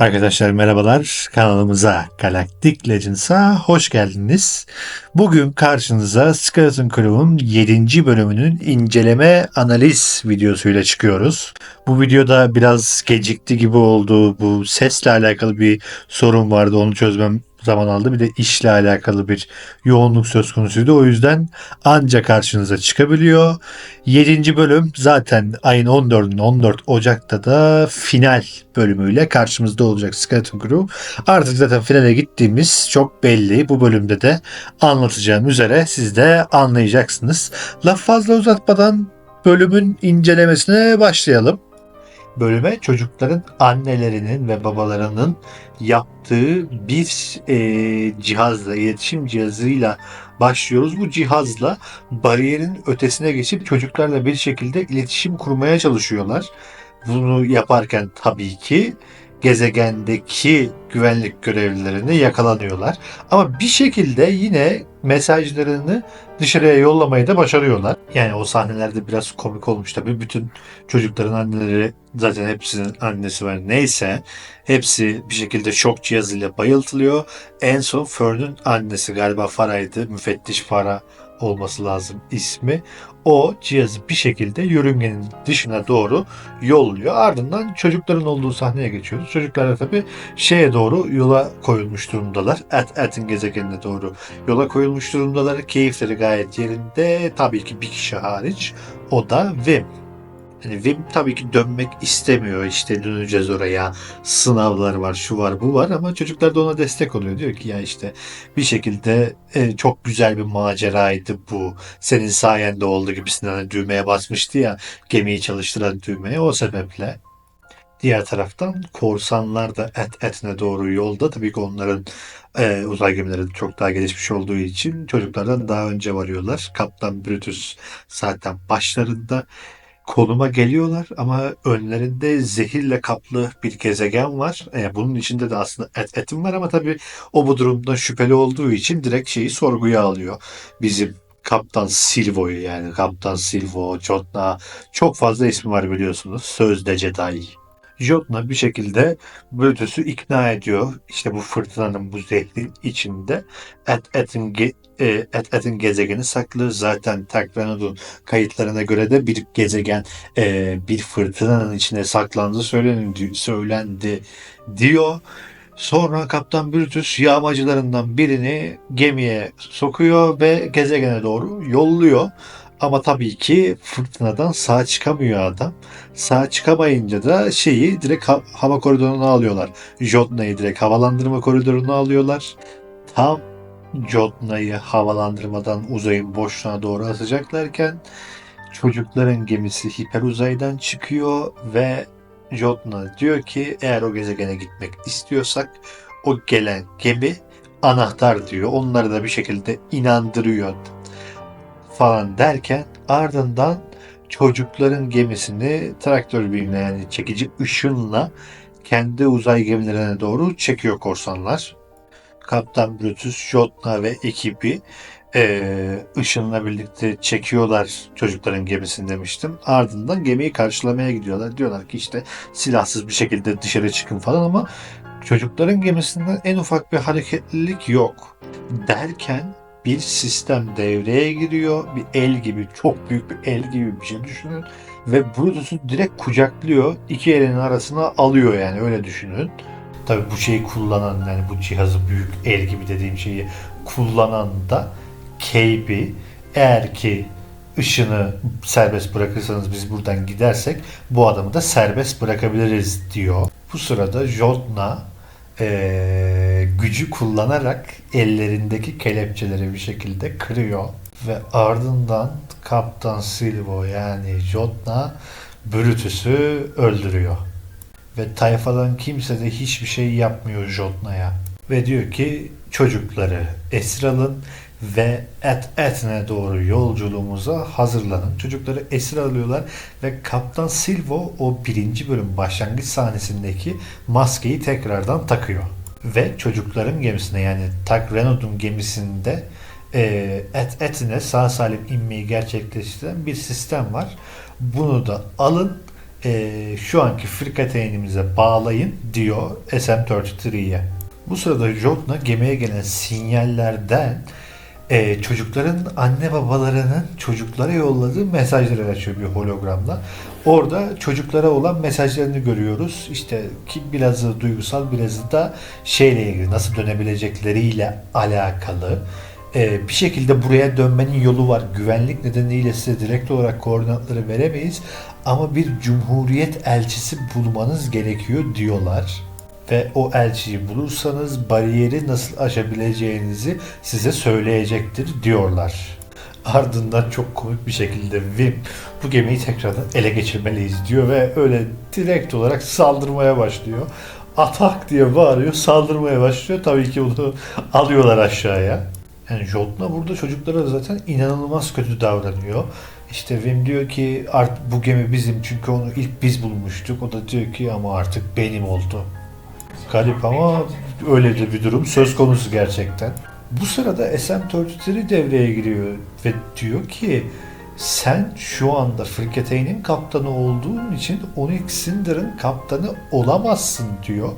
Arkadaşlar merhabalar. Kanalımıza Galactic Legends'a hoş geldiniz. Bugün karşınıza Skeleton Crew'un 7. bölümünün inceleme analiz videosuyla çıkıyoruz. Bu videoda biraz gecikti gibi oldu. Bu sesle alakalı bir sorun vardı. Onu çözmem zaman aldı. Bir de işle alakalı bir yoğunluk söz konusuydu. O yüzden anca karşınıza çıkabiliyor. 7. bölüm zaten ayın 14'ünde 14 Ocak'ta da final bölümüyle karşımızda olacak Skeleton Crew. Artık zaten finale gittiğimiz çok belli. Bu bölümde de anlatacağım üzere siz de anlayacaksınız. Laf fazla uzatmadan bölümün incelemesine başlayalım. Bölüme çocukların annelerinin ve babalarının yaptığı bir e, cihazla, iletişim cihazıyla başlıyoruz. Bu cihazla bariyerin ötesine geçip çocuklarla bir şekilde iletişim kurmaya çalışıyorlar. Bunu yaparken tabii ki gezegendeki güvenlik görevlilerine yakalanıyorlar. Ama bir şekilde yine mesajlarını dışarıya yollamayı da başarıyorlar. Yani o sahnelerde biraz komik olmuş tabii. Bütün çocukların anneleri zaten hepsinin annesi var neyse hepsi bir şekilde şok cihazıyla bayıltılıyor. En son Fern'ün annesi galiba Farah'ydı. Müfettiş Farah olması lazım ismi. O cihazı bir şekilde yörüngenin dışına doğru yolluyor. Ardından çocukların olduğu sahneye geçiyoruz. Çocuklar da tabii şeye doğru yola koyulmuş durumdalar. At At'in gezegenine doğru yola koyulmuş durumdalar. Keyifleri gayet yerinde. Tabii ki bir kişi hariç. O da Vim. Yani Vim tabii ki dönmek istemiyor. İşte döneceğiz oraya. Sınavlar var, şu var, bu var ama çocuklar da ona destek oluyor. Diyor ki ya işte bir şekilde e, çok güzel bir maceraydı bu. Senin sayende oldu gibisinden hani düğmeye basmıştı ya gemiyi çalıştıran düğmeye o sebeple. Diğer taraftan korsanlar da et etine doğru yolda. Tabii ki onların e, uzay gemileri çok daha gelişmiş olduğu için çocuklardan daha önce varıyorlar. Kaptan Brutus zaten başlarında konuma geliyorlar ama önlerinde zehirle kaplı bir gezegen var. E, bunun içinde de aslında et etim var ama tabii o bu durumda şüpheli olduğu için direkt şeyi sorguya alıyor. Bizim Kaptan Silvo'yu yani Kaptan Silvo, Jotna çok fazla ismi var biliyorsunuz. Sözde Jedi. Jotna bir şekilde Brutus'u ikna ediyor. İşte bu fırtınanın bu zehrin içinde Et Et'in e, Et'in gezegeni saklı. Zaten Takranod'un kayıtlarına göre de bir gezegen e, bir fırtınanın içine saklandı söylendi, söylendi diyor. Sonra Kaptan Brutus yağmacılarından birini gemiye sokuyor ve gezegene doğru yolluyor. Ama tabii ki fırtınadan sağ çıkamıyor adam. Sağ çıkamayınca da şeyi direkt ha- hava koridoruna alıyorlar. Jotna'yı direkt havalandırma koridoruna alıyorlar. Tam Jotna'yı havalandırmadan uzayın boşluğuna doğru atacaklarken çocukların gemisi hiper uzaydan çıkıyor ve Jotna diyor ki eğer o gezegene gitmek istiyorsak o gelen gemi anahtar diyor. Onları da bir şekilde inandırıyor falan derken ardından çocukların gemisini traktör birimle yani çekici ışınla kendi uzay gemilerine doğru çekiyor korsanlar. Kaptan Brutus, Jotna ve ekibi eee ışınla birlikte çekiyorlar çocukların gemisini demiştim. Ardından gemiyi karşılamaya gidiyorlar. Diyorlar ki işte silahsız bir şekilde dışarı çıkın falan ama çocukların gemisinden en ufak bir hareketlilik yok. Derken bir sistem devreye giriyor. Bir el gibi, çok büyük bir el gibi bir şey düşünün. Ve Brutus'u direkt kucaklıyor. iki elinin arasına alıyor yani öyle düşünün. Tabii bu şeyi kullanan yani bu cihazı büyük el gibi dediğim şeyi kullanan da KB eğer ki ışını serbest bırakırsanız biz buradan gidersek bu adamı da serbest bırakabiliriz diyor. Bu sırada Jotna eee, gücü kullanarak ellerindeki kelepçeleri bir şekilde kırıyor ve ardından Kaptan Silvo yani Jotna Brutus'u öldürüyor. Ve tayfadan kimse de hiçbir şey yapmıyor Jotna'ya. Ve diyor ki çocukları esir alın ve et etne doğru yolculuğumuza hazırlanın. Çocukları esir alıyorlar ve Kaptan Silvo o birinci bölüm başlangıç sahnesindeki maskeyi tekrardan takıyor. Ve çocukların gemisine yani Tak Renaud'un gemisinde e, et etine sağ salim inmeyi gerçekleştiren bir sistem var. Bunu da alın e, şu anki frikateynimize bağlayın diyor SM-33'ye. Bu sırada Jotna gemiye gelen sinyallerden e, çocukların anne babalarının çocuklara yolladığı mesajları açıyor bir hologramla. Orada çocuklara olan mesajlarını görüyoruz. İşte ki birazı duygusal, birazı da şeyle ilgili nasıl dönebilecekleriyle alakalı. E, bir şekilde buraya dönmenin yolu var. Güvenlik nedeniyle size direkt olarak koordinatları veremeyiz. Ama bir cumhuriyet elçisi bulmanız gerekiyor diyorlar ve o elçiyi bulursanız bariyeri nasıl aşabileceğinizi size söyleyecektir diyorlar. Ardından çok komik bir şekilde Vim bu gemiyi tekrardan ele geçirmeliyiz diyor ve öyle direkt olarak saldırmaya başlıyor. Atak diye bağırıyor, saldırmaya başlıyor. Tabii ki onu alıyorlar aşağıya. Yani Jotna burada çocuklara zaten inanılmaz kötü davranıyor. İşte Vim diyor ki artık bu gemi bizim çünkü onu ilk biz bulmuştuk. O da diyor ki ama artık benim oldu. Garip ama öyle de bir durum söz konusu gerçekten. Bu sırada SM-33 devreye giriyor ve diyor ki sen şu anda Frikateyn'in kaptanı olduğun için Onyx Cinder'ın kaptanı olamazsın diyor.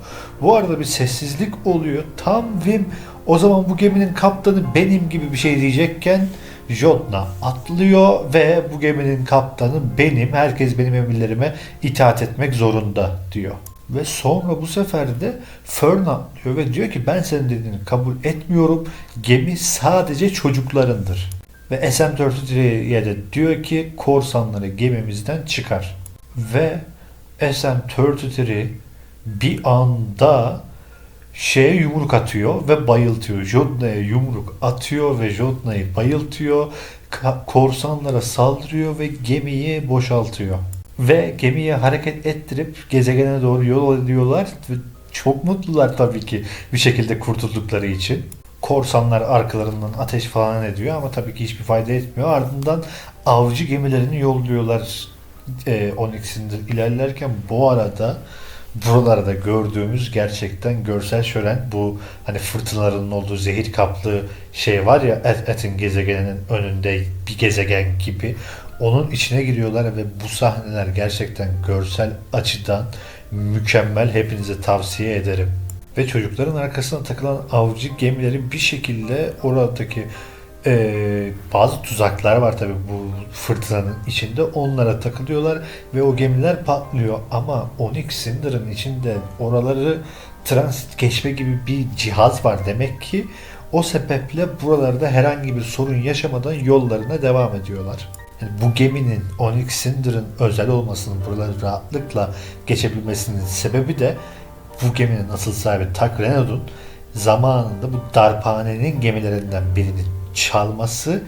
Bu arada bir sessizlik oluyor. Tam Vim o zaman bu geminin kaptanı benim gibi bir şey diyecekken Jotna atlıyor ve bu geminin kaptanı benim. Herkes benim emirlerime itaat etmek zorunda diyor. Ve sonra bu sefer de Fern atlıyor ve diyor ki ben senin dediğini kabul etmiyorum. Gemi sadece çocuklarındır. Ve SM-33'ye de diyor ki korsanları gemimizden çıkar. Ve SM-33 bir anda şeye yumruk atıyor ve bayıltıyor. Jotna'ya yumruk atıyor ve Jotna'yı bayıltıyor. Korsanlara saldırıyor ve gemiyi boşaltıyor. Ve gemiyi hareket ettirip gezegene doğru yol ediyorlar. Ve çok mutlular tabii ki bir şekilde kurtuldukları için. Korsanlar arkalarından ateş falan ediyor ama tabii ki hiçbir fayda etmiyor. Ardından avcı gemilerini yolluyorlar e, Onyx'in ilerlerken bu arada buralarda gördüğümüz gerçekten görsel şölen bu hani fırtınaların olduğu zehir kaplı şey var ya Et, Et'in gezegeninin önünde bir gezegen gibi onun içine giriyorlar ve bu sahneler gerçekten görsel açıdan mükemmel hepinize tavsiye ederim. Ve çocukların arkasına takılan avcı gemileri bir şekilde oradaki eee, bazı tuzaklar var tabi bu fırtınanın içinde. Onlara takılıyorlar ve o gemiler patlıyor. Ama Onyx Cinder'ın içinde oraları transit geçme gibi bir cihaz var. Demek ki o sebeple buralarda herhangi bir sorun yaşamadan yollarına devam ediyorlar. Yani bu geminin Onyx Cinder'ın özel olmasının buraları rahatlıkla geçebilmesinin sebebi de bu geminin asıl sahibi Tak Renaud'un zamanında bu darphanenin gemilerinden birini çalması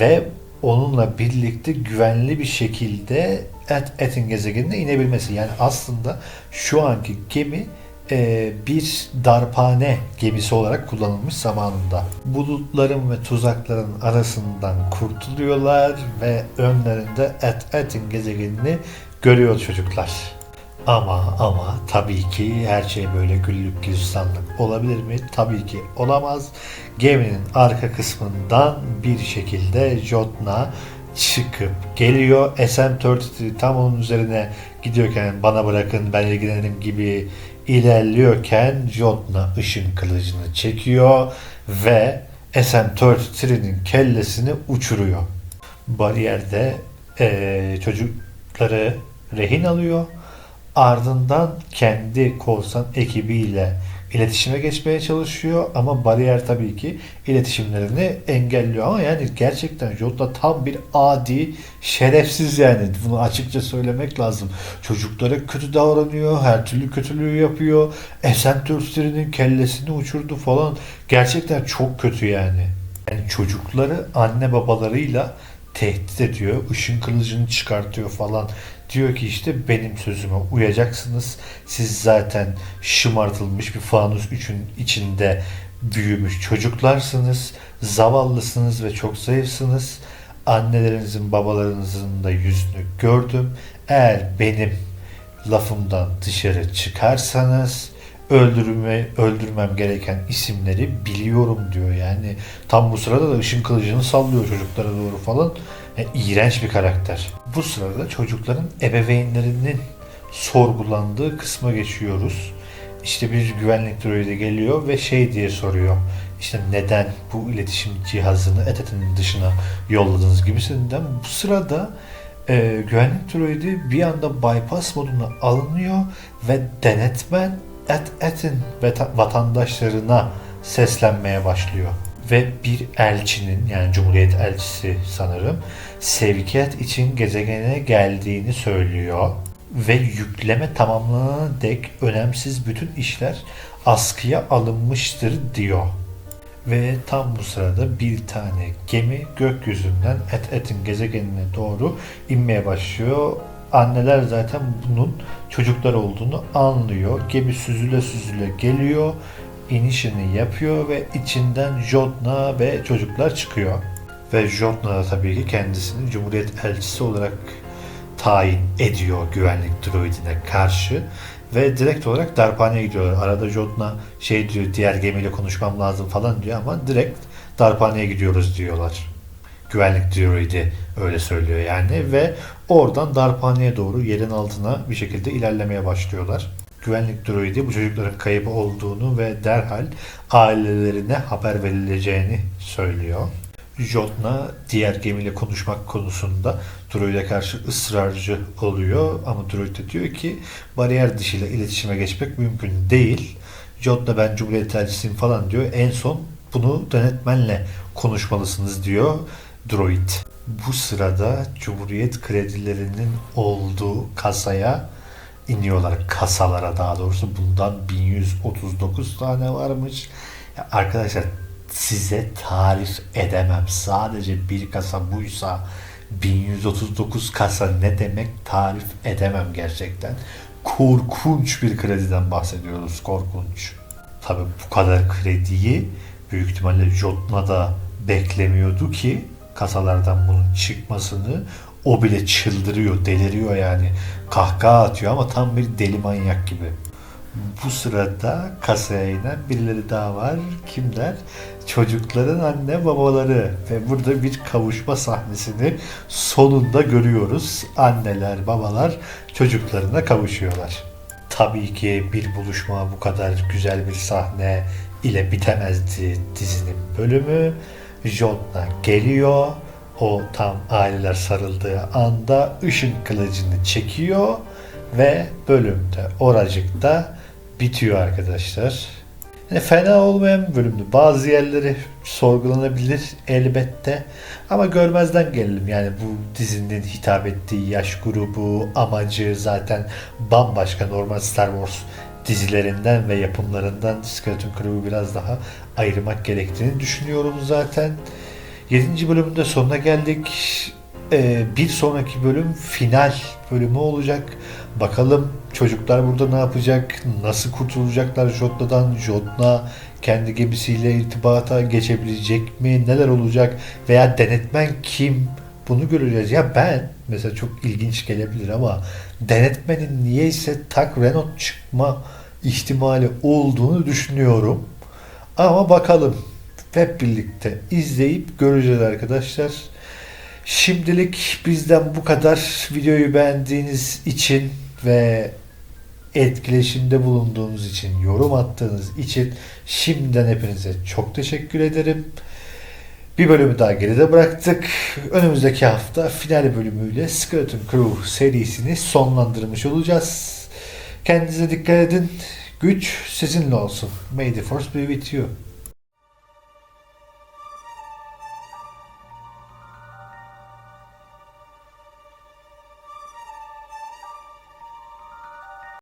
ve onunla birlikte güvenli bir şekilde Et, Et'in gezegenine inebilmesi. Yani aslında şu anki gemi e, bir darphane gemisi olarak kullanılmış zamanında. Bulutların ve tuzakların arasından kurtuluyorlar ve önlerinde Et, Et'in gezegenini görüyor çocuklar. Ama ama tabii ki her şey böyle güllük gülistanlık olabilir mi? Tabii ki olamaz. Geminin arka kısmından bir şekilde Jotna çıkıp geliyor. SM-33 tam onun üzerine gidiyorken bana bırakın ben ilgilenirim gibi ilerliyorken Jotna ışın kılıcını çekiyor ve SM-33'nin kellesini uçuruyor. Bariyerde eee, çocukları rehin alıyor. Ardından kendi korsan ekibiyle iletişime geçmeye çalışıyor ama bariyer tabii ki iletişimlerini engelliyor ama yani gerçekten Jotla tam bir adi şerefsiz yani bunu açıkça söylemek lazım. Çocuklara kötü davranıyor, her türlü kötülüğü yapıyor. Esen Türklerinin kellesini uçurdu falan. Gerçekten çok kötü yani. Yani çocukları anne babalarıyla tehdit ediyor. Işın kılıcını çıkartıyor falan. Diyor ki işte benim sözüme uyacaksınız. Siz zaten şımartılmış bir fanus üçün içinde büyümüş çocuklarsınız. Zavallısınız ve çok zayıfsınız. Annelerinizin babalarınızın da yüzünü gördüm. Eğer benim lafımdan dışarı çıkarsanız öldürme öldürmem gereken isimleri biliyorum diyor. Yani tam bu sırada da ışın kılıcını sallıyor çocuklara doğru falan. Yani iğrenç bir karakter. Bu sırada çocukların ebeveynlerinin sorgulandığı kısma geçiyoruz. İşte bir güvenlik droidi geliyor ve şey diye soruyor. İşte neden bu iletişim cihazını ETET'in dışına yolladınız gibisinden. Bu sırada e, güvenlik droidi bir anda bypass moduna alınıyor ve denetmen et etin vatandaşlarına seslenmeye başlıyor. Ve bir elçinin yani Cumhuriyet elçisi sanırım sevkiyat için gezegene geldiğini söylüyor. Ve yükleme tamamlanana dek önemsiz bütün işler askıya alınmıştır diyor. Ve tam bu sırada bir tane gemi gökyüzünden Et Et'in gezegenine doğru inmeye başlıyor. Anneler zaten bunun çocuklar olduğunu anlıyor. Gemi süzüle süzüle geliyor. inişini yapıyor ve içinden Jotna ve çocuklar çıkıyor. Ve Jotna da tabii ki kendisini Cumhuriyet elçisi olarak tayin ediyor güvenlik droidine karşı ve direkt olarak darphaneye gidiyorlar. Arada Jotna şey diyor diğer gemiyle konuşmam lazım falan diyor ama direkt darphaneye gidiyoruz diyorlar. Güvenlik droidi öyle söylüyor yani ve oradan darphaneye doğru yerin altına bir şekilde ilerlemeye başlıyorlar. Güvenlik droidi bu çocukların kayıp olduğunu ve derhal ailelerine haber verileceğini söylüyor. Jotna diğer gemiyle konuşmak konusunda droid'e karşı ısrarcı oluyor ama droid de diyor ki bariyer dışıyla iletişime geçmek mümkün değil. Jotna ben Cumhuriyet elçisiyim falan diyor. En son bunu denetmenle konuşmalısınız diyor droid. Bu sırada Cumhuriyet kredilerinin olduğu kasaya iniyorlar. Kasalara daha doğrusu bundan 1139 tane varmış. Ya arkadaşlar size tarif edemem. Sadece bir kasa buysa 1139 kasa ne demek tarif edemem gerçekten. Korkunç bir krediden bahsediyoruz. Korkunç. Tabi bu kadar krediyi büyük ihtimalle Jotna da beklemiyordu ki kasalardan bunun çıkmasını. O bile çıldırıyor, deliriyor yani. Kahkaha atıyor ama tam bir deli manyak gibi. Bu sırada kasaya inen birileri daha var. Kimler? Çocukların anne babaları. Ve burada bir kavuşma sahnesini sonunda görüyoruz. Anneler, babalar çocuklarına kavuşuyorlar. Tabii ki bir buluşma bu kadar güzel bir sahne ile bitemezdi dizinin bölümü. Jotna geliyor. O tam aileler sarıldığı anda ışın kılıcını çekiyor ve bölümde oracıkta bitiyor arkadaşlar. Yani fena olmayan bir bölümdü. Bazı yerleri sorgulanabilir elbette. Ama görmezden gelelim. Yani bu dizinin hitap ettiği yaş grubu, amacı zaten bambaşka normal Star Wars dizilerinden ve yapımlarından Skeleton Crew'u biraz daha ayırmak gerektiğini düşünüyorum zaten. 7. bölümün sonuna geldik. Ee, bir sonraki bölüm final bölümü olacak. Bakalım çocuklar burada ne yapacak? Nasıl kurtulacaklar Jotna'dan? Jotna kendi gemisiyle irtibata geçebilecek mi? Neler olacak? Veya denetmen kim? Bunu göreceğiz. Ya ben mesela çok ilginç gelebilir ama denetmenin niyeyse tak Renault çıkma ihtimali olduğunu düşünüyorum. Ama bakalım hep birlikte izleyip göreceğiz arkadaşlar. Şimdilik bizden bu kadar. Videoyu beğendiğiniz için ve etkileşimde bulunduğunuz için, yorum attığınız için şimdiden hepinize çok teşekkür ederim. Bir bölümü daha geride bıraktık. Önümüzdeki hafta final bölümüyle Skeleton Crew serisini sonlandırmış olacağız. Kendinize dikkat edin. Güç sizinle olsun. May the force be with you.